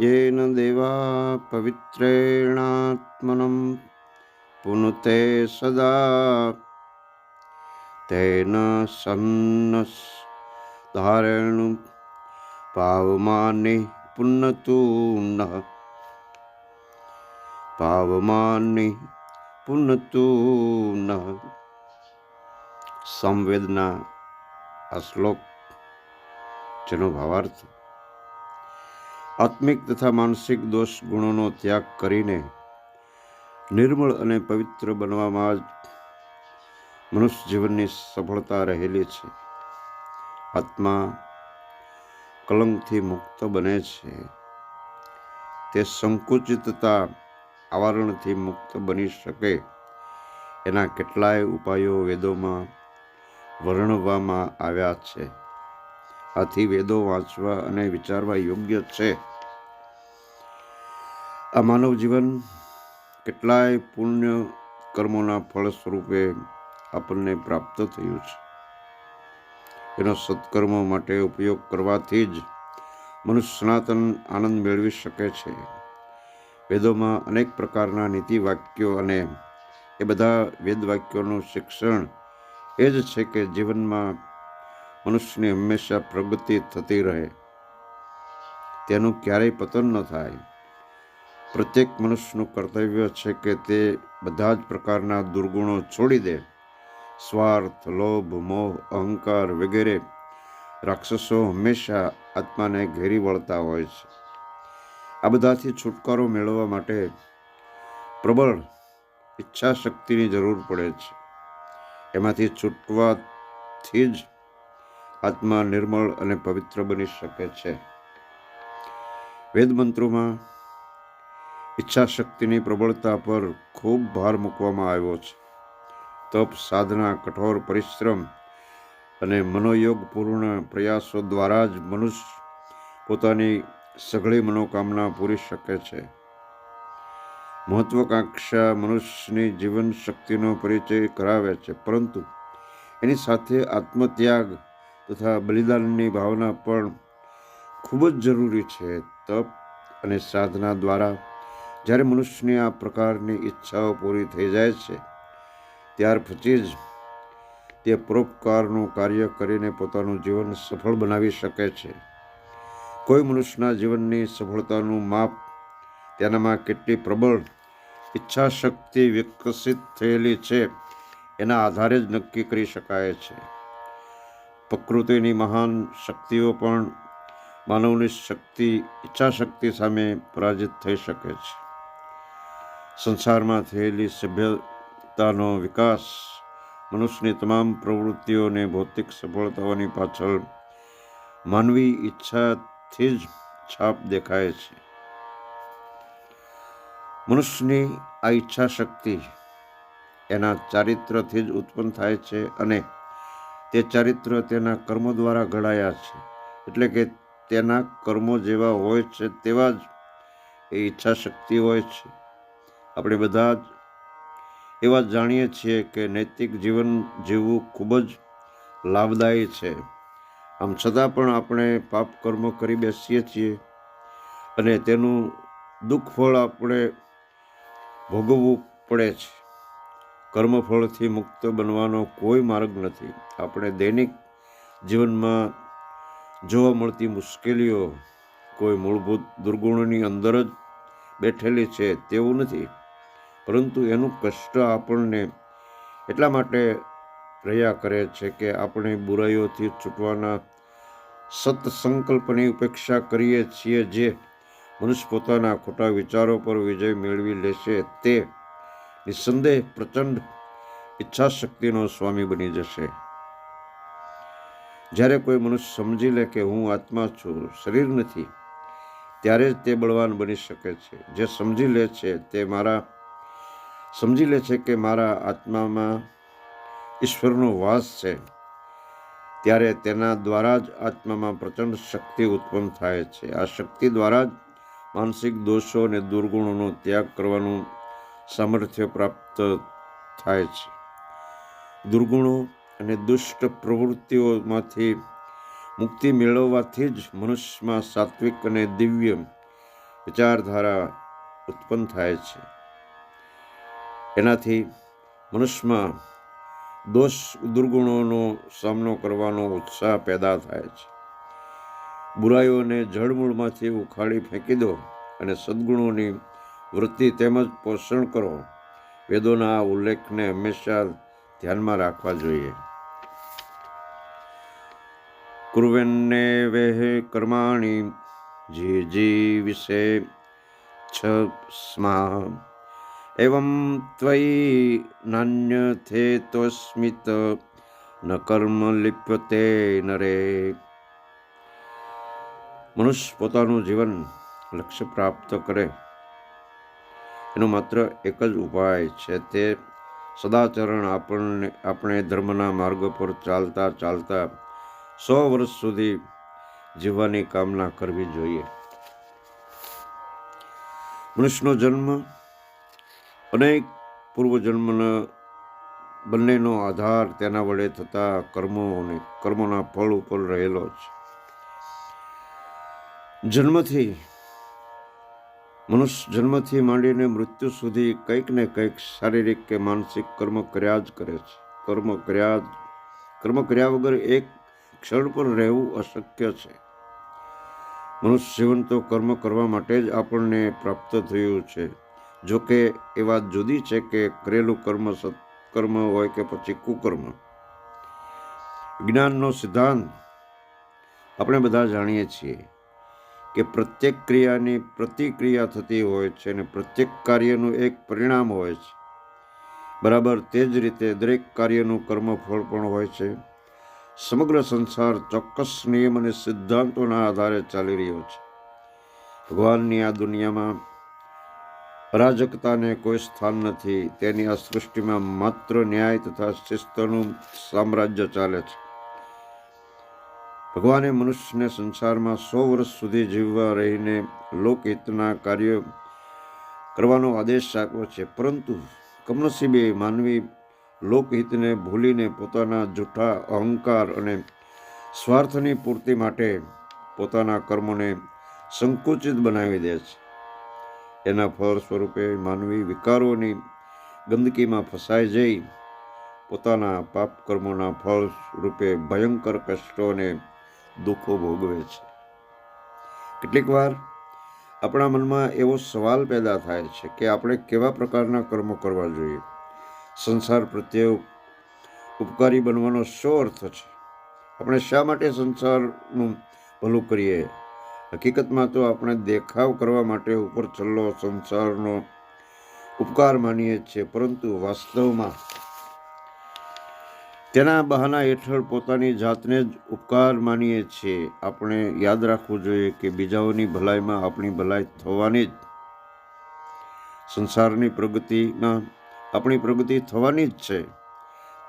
येन देवा पवित्रेणात्मनं पुनुते सदा तेन सन्नधारेणु पावमानि पुन्नतु नः પાવમાની પુનતું ન સંવેદના આ શ્લોક જેનો ભાવાર્થ આત્મિક તથા માનસિક દોષ ગુણોનો ત્યાગ કરીને નિર્મળ અને પવિત્ર બનવામાં જ મનુષ્ય જીવનની સફળતા રહેલી છે. આત્મા કલંકથી મુક્ત બને છે. તે સંકુચિતતા આવરણથી મુક્ત બની શકે એના કેટલાય ઉપાયો વેદોમાં વર્ણવવામાં આવ્યા છે. આથી વેદો વાંચવા અને વિચારવા યોગ્ય છે. આ માનવ જીવન કેટલાય પુણ્ય કર્મોના ફળ સ્વરૂપે આપણને પ્રાપ્ત થયું છે. એનો સત્કર્મો માટે ઉપયોગ કરવાથી જ મનુષ્ય સનાતન આનંદ મેળવી શકે છે. વેદોમાં અનેક પ્રકારના નીતિ વાક્યો અને એ બધા વેદ વાક્યોનું શિક્ષણ એ જ છે કે જીવનમાં મનુષ્યની હંમેશા પ્રગતિ થતી રહે. તેનું ક્યારેય પતન ન થાય. પ્રત્યેક મનુષ્યનું કર્તવ્ય છે કે તે બધા જ પ્રકારના દુર્ગુણો છોડી દે. સ્વાર્થ, લોભ, મોહ, અહંકાર વગેરે રાક્ષસો હંમેશા આત્માને ઘેરી વળતા હોય છે. આ બધાથી છુટકારો મેળવવા માટે પ્રબળ ઈચ્છા શક્તિની જરૂર પડે છે. એમાંથી છૂટવાથી જ આત્મા નિર્મળ અને પવિત્ર બની શકે છે. વેદ મંત્રોમાં ઈચ્છા શક્તિની પ્રબળતા પર ખૂબ ભાર મૂકવામાં આવ્યો છે. તપ, સાધના, કઠોર પરિશ્રમ અને મનોયોગપૂર્ણ પ્રયાસો દ્વારા જ મનુષ્ય પોતાની સઘળી મનોકામના પૂરી શકે છે. મહત્વાકાંક્ષા મનુષ્યની જીવન શક્તિનો પરિચય કરાવે છે, પરંતુ એની સાથે આત્મત્યાગ તથા બલિદાનની ભાવના પણ ખૂબ જ જરૂરી છે. તપ અને સાધના દ્વારા જ્યારે મનુષ્યની આ પ્રકારની ઈચ્છાઓ પૂરી થઈ જાય છે, ત્યાર પછી જ તે પરોપકારનું કાર્ય કરીને પોતાનું જીવન સફળ બનાવી શકે છે. કોઈ મનુષ્યના જીવનની સફળતાનું માપ તેનામાં કેટલી પ્રબળ ઈચ્છા શક્તિ વિકસિત થયેલી છે, એના આધારે જ નક્કી કરી શકાય છે. પ્રકૃતિની મહાન શક્તિઓ પણ માનવની શક્તિ ઈચ્છા શક્તિ સામે પરાજિત થઈ શકે છે. સંસારમાં થયેલી સભ્યતાનો વિકાસ મનુષ્યની તમામ પ્રવૃત્તિઓને ભૌતિક સફળતાઓની પાછળ માનવી ઈચ્છાથી જ છાપ દેખાય છે. મનુષ્યની આ ઈચ્છા શક્તિ એના ચારિત્રથી જ ઉત્પન્ન થાય છે અને તે ચારિત્ર તેના કર્મો દ્વારા ઘડાયા છે. એટલે કે તેના કર્મો જેવા હોય છે તેવા જ એ ઈચ્છા શક્તિ હોય છે. આપણે બધા જ એવા જાણીએ છીએ કે નૈતિક જીવન જીવવું ખૂબ જ લાભદાયી છે. આમ છતાં પણ આપણે પાપ કર્મ કરી બેસીએ છીએ અને તેનું દુઃખ ફળ આપણે ભોગવવું પડે છે. કર્મફળથી મુક્ત બનવાનો કોઈ માર્ગ નથી. આપણે દૈનિક જીવનમાં જોવા મળતી મુશ્કેલીઓ કોઈ મૂળભૂત દુર્ગુણોની અંદર જ બેઠેલી છે તેવું નથી. પરંતુ એનું કષ્ટ આપણને એટલા માટે રહ્યા કરે છે કે આપણે બુરાઈઓથી છૂટવાના સત સંકલ્પની ઉપેક્ષા કરીએ છીએ જે મનુષ્ય પોતાના ખોટા વિચારો પર વિજય મેળવી લેશે તે નિસંદેહ પ્રચંડ ઈચ્છા શક્તિનો સ્વામી બની જશે. જ્યારે કોઈ મનુષ્ય સમજી લે કે હું આત્મા છું, શરીર નથી, ત્યારે જ તે બળવાન બની શકે છે. જે સમજી લે છે તે મારા, સમજી લે છે કે મારા આત્મામાં ઈશ્વરનો વાસ છે, ત્યારે તેના દ્વારા જ આત્મામાં પ્રચંડ શક્તિ ઉત્પન્ન થાય છે. આ શક્તિ દ્વારા જ માનસિક દોષો અને દુર્ગુણોનો ત્યાગ કરવાનું સામર્થ્ય પ્રાપ્ત થાય છે. દુર્ગુણો અને દુષ્ટ પ્રવૃત્તિઓમાંથી મુક્તિ મેળવવાથી જ મનુષ્યમાં સાત્વિક અને દિવ્ય વિચારધારા ઉત્પન્ન થાય છે. એનાથી મનુષ્યમાં દોષ દુર્ગુણોનો સામનો કરવાનો ઉત્સાહ પેદા થાય છે. બુરાઈઓને જળમૂળમાંથી ઉખાડી ફેંકી દો અને સદગુણોની વૃત્તિ તેમજ પોષણ કરો. વેદોના આ ઉલ્લેખને હંમેશા ધ્યાનમાં રાખવા જોઈએ. કુર્વેન્ને વેહ કર્માણી, જી જી વિશે સ્મા. એવં ત્વયી નાન્યથે તોસ્મિત, ન કર્મ લિપ્યતે નરે. મનુષ્ય પોતાનું જીવન લક્ષ્ય પ્રાપ્ત કરે. એનો માત્ર એક જ ઉપાય છે તે સદાચરણ આપણને, આપણે ધર્મના માર્ગ પર ચાલતા ચાલતા સો વર્ષ સુધી જીવવાની કામના કરવી જોઈએ. મનુષ્યનો જન્મ અનેક પૂર્વજન્મના બંનેનો આધાર તેના વડે થતા કર્મો અને કર્મોના ફળ ઉપર રહેલો છે જન્મથી મનુષ્ય જન્મથી માંડીને મૃત્યુ સુધી કંઈક ને કંઈક શારીરિક કે માનસિક કર્મ કર્યા જ કરે છે. કર્મ કર્યા જ કર્મ કર્યા વગર એક ક્ષણ પર રહેવું અશક્ય છે. મનુષ્ય જીવન તો કર્મ કરવા માટે જ આપણને પ્રાપ્ત થયું છે. જો કે એ વાત જુદી છે કે કરેલું કર્મ સત્કર્મ હોય કે પછી કુકર્મ. જ્ઞાનનો સિદ્ધાંત આપણે બધા જાણીએ છીએ. કે પ્રત્યેક ક્રિયાની પ્રતિક્રિયા થતી હોય છે અને પ્રત્યેક કાર્યનું એક પરિણામ હોય છે. બરાબર તે જ રીતે દરેક કાર્યનું કર્મફળ પણ હોય છે. સમગ્ર સંસાર ચોક્કસ નિયમ અને સિદ્ધાંતોના આધારે ચાલી રહ્યો છે. ભગવાનની આ દુનિયામાં અરાજકતાને કોઈ સ્થાન નથી. તેની આ સૃષ્ટિમાં માત્ર ન્યાય તથા શિસ્તનું સામ્રાજ્ય ચાલે છે. ભગવાને મનુષ્યને સંસારમાં સો વર્ષ સુધી જીવવા રહીને લોકહિતના કાર્ય કરવાનો આદેશ આપ્યો છે. પરંતુ કમનસીબે માનવી લોકહિતને ભૂલીને પોતાના જૂઠા અહંકાર અને સ્વાર્થની પૂર્તિ માટે પોતાના કર્મોને સંકુચિત બનાવી દે છે. એના ફળ સ્વરૂપે માનવી વિકારોની ગંદકીમાં ફસાઈ જઈ પોતાના પાપ કર્મોના ફળ રૂપે ભયંકર કષ્ટો અને દુઃખો ભોગવે છે. કેટલીક વાર આપણા મનમાં એવો સવાલ પેદા થાય છે કે આપણે કેવા પ્રકારના કર્મો કરવા જોઈએ? સંસાર પ્રત્યે ઉપકારી બનવાનો શું અર્થ છે? આપણે શા માટે સંસારનું ભલું કરીએ? હકીકતમાં તો આપણે દેખાવ કરવા માટે ઉપર છલ્લો સંસારનો ઉપકાર માનીએ છીએ, પરંતુ વાસ્તવમાં તેના બહાના હેઠળ પોતાની જાતને જ ઉપકાર માનીએ છીએ. આપણે યાદ રાખવું જોઈએ કે બીજાઓની ભલાઈમાં આપણી ભલાઈ થવાની જ સંસારની પ્રગતિમાં આપણી પ્રગતિ થવાની જ છે.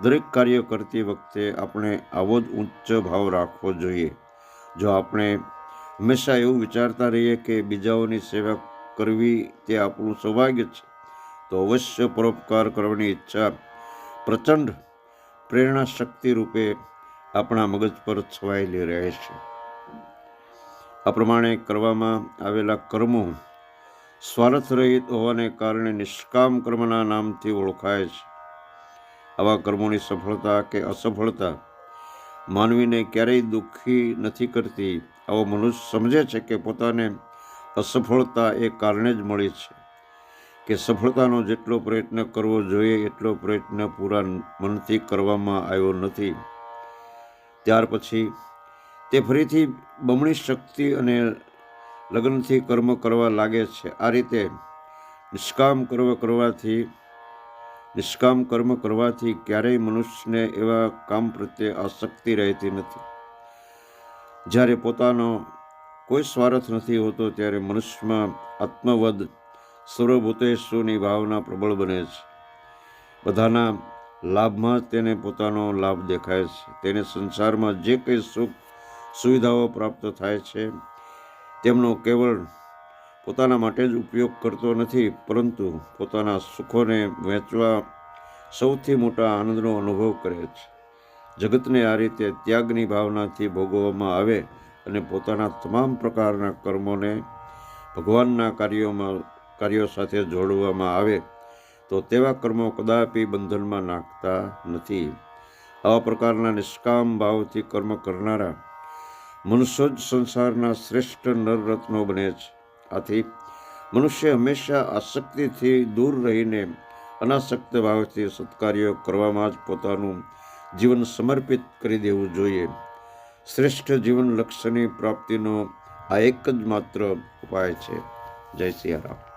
દરેક કાર્ય કરતી વખતે આપણે આવો જ ઉચ્ચ ભાવ રાખવો જોઈએ. જો આપણે હંમેશા એવું વિચારતા રહીએ કે બીજાઓની સેવા કરવી તે આપણું સૌભાગ્ય છે, તો અવશ્ય પરોપકાર કરવાની ઈચ્છા પ્રચંડ પ્રેરણા શક્તિ રૂપે આપણા મગજ પર છવાયેલી રહે છે. આ પ્રમાણે કરવામાં આવેલા કર્મો સ્વાર્થ રહિત હોવાને કારણે નિષ્કામ કર્મના નામથી ઓળખાય છે. આવા કર્મોની સફળતા કે અસફળતા માનવીને ક્યારેય દુઃખી નથી કરતી. આવો મનુષ્ય સમજે છે કે પોતાને અસફળતા એ કારણે જ મળી છે. કે સફળતાનો જેટલો પ્રયત્ન કરવો જોઈએ, એટલો પ્રયત્ન પૂરા મનથી કરવામાં આવ્યો નથી. ત્યાર પછી તે ફરીથી બમણી શક્તિ અને લગ્નથી કર્મ કરવા લાગે છે. આ રીતે નિષ્કામ કર્મ કરવાથી, નિષ્કામ કર્મ કરવાથી ક્યારેય મનુષ્યને એવા કામ પ્રત્યે આસક્તિ રહેતી નથી. જ્યારે પોતાનો કોઈ સ્વાર્થ નથી હોતો, ત્યારે મનુષ્યમાં આત્મવદ સર્વભૂતેશ્વરની ભાવના પ્રબળ બને છે. બધાના લાભમાં તેને પોતાનો લાભ દેખાય છે. તેને સંસારમાં જે કંઈ સુખ સુવિધાઓ પ્રાપ્ત થાય છે, તેમનો કેવળ પોતાના માટે જ ઉપયોગ કરતો નથી, પરંતુ પોતાના સુખોને વહેંચવા સૌથી મોટા આનંદનો અનુભવ કરે છે. જગતને આ રીતે ત્યાગની ભાવનાથી ભોગવવામાં આવે અને પોતાના તમામ પ્રકારના કર્મોને ભગવાનના કાર્યોમાં કાર્યો સાથે જોડવામાં આવે, તો તેવા કર્મો કદાપી બંધનમાં નાખતા નથી. આવા પ્રકારના નિષ્કામ ભાવથી કર્મ કરનારા મનુષ્ય જ સંસારના શ્રેષ્ઠ નરરત્નો બને છે. આથી મનુષ્ય હંમેશા આસક્તિથી દૂર રહીને અનાસક્ત ભાવથી સત્કાર્યો કરવામાં જ પોતાનું જીવન સમર્પિત કરી દેવું જોઈએ. શ્રેષ્ઠ જીવન લક્ષ્યની પ્રાપ્તિનો આ એક જ માત્ર ઉપાય છે. જય સિયારામ.